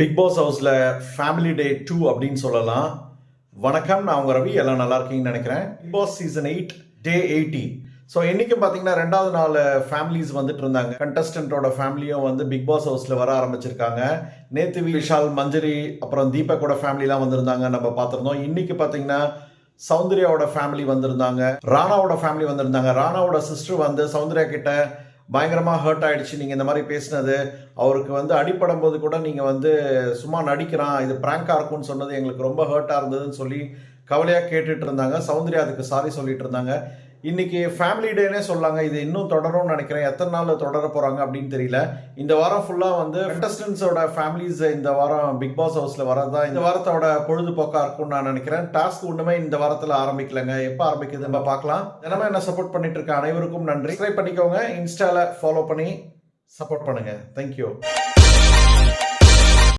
Big Boss ஹவுஸில் family day two அப்படின்னு சொல்லலாம். வணக்கம் நான் உங்க ரவி. எல்லாம் நல்லா இருக்கீங்கன்னு நினைக்கிறேன். Bigg Boss season eight day eighty so என்றைக்கும் பார்த்தீங்கன்னா ரெண்டாவது நாள் ஃபேமிலிஸ் வந்துட்டு இருந்தாங்க. கண்டஸ்டண்ட்டோட ஃபேமிலியும் வந்து பிக் பாஸ் ஹவுஸில் வர ஆரம்பிச்சிருக்காங்க. நேத்து விஷால் மஞ்சரி அப்புறம் தீபக்கோட ஃபேமிலிலாம் வந்திருந்தாங்க நம்ம பார்த்துருந்தோம் இன்னைக்கு பார்த்தீங்கன்னா சௌந்தர்யாவோட ஃபேமிலி வந்திருந்தாங்க. ராணாவோட ஃபேமிலி வந்திருந்தாங்க. ராணாவோட சிஸ்டர் வந்து சௌந்தர்யா கிட்ட பயங்கரமாக ஹர்ட் ஆகிடுச்சு நீங்கள் இந்த மாதிரி பேசினது அவருக்கு வந்து அடிப்படும் போது கூட நீங்கள் வந்து சும்மா நடிக்கிறான் இது ப்ராங்காக இருக்கும்னு சொன்னது எங்களுக்கு ரொம்ப ஹர்ட்டாக இருந்ததுன்னு சொல்லி கவலையாக கேட்டுட்டு இருந்தாங்க. சௌந்தர்யா அதுக்கு சாரி சொல்லிட்டு இருந்தாங்க. இன்னைக்கு ஃபேமிலி டேனே சொல்லாங்க இது இன்னும் தொடரும்னு நினைக்கிறேன். எத்தனை நாள் தொடர போகிறாங்க அப்படின்னு தெரியல. இந்த வாரம் ஃபுல்லாக வந்து கண்டஸ்டன்ஸோட ஃபேமிலிஸ் இந்த வாரம் பிக் பாஸ் ஹவுஸில் வரதா இந்த வாரத்தோட பொழுதுபோக்காக இருக்கும்னு நான் நினைக்கிறேன். டாஸ்க் ஒன்றுமே இந்த வாரத்தில் ஆரம்பிக்கலைங்க. எப்போ ஆரம்பிக்குது நம்ம பார்க்கலாம். தினமும் என்ன சப்போர்ட் பண்ணிட்டு இருக்க அனைவருக்கும் நன்றி. சப்ஸ்கிரைப் பண்ணிக்கோங்க. இன்ஸ்டால ஃபாலோ பண்ணி சப்போர்ட் பண்ணுங்க. தேங்க்யூ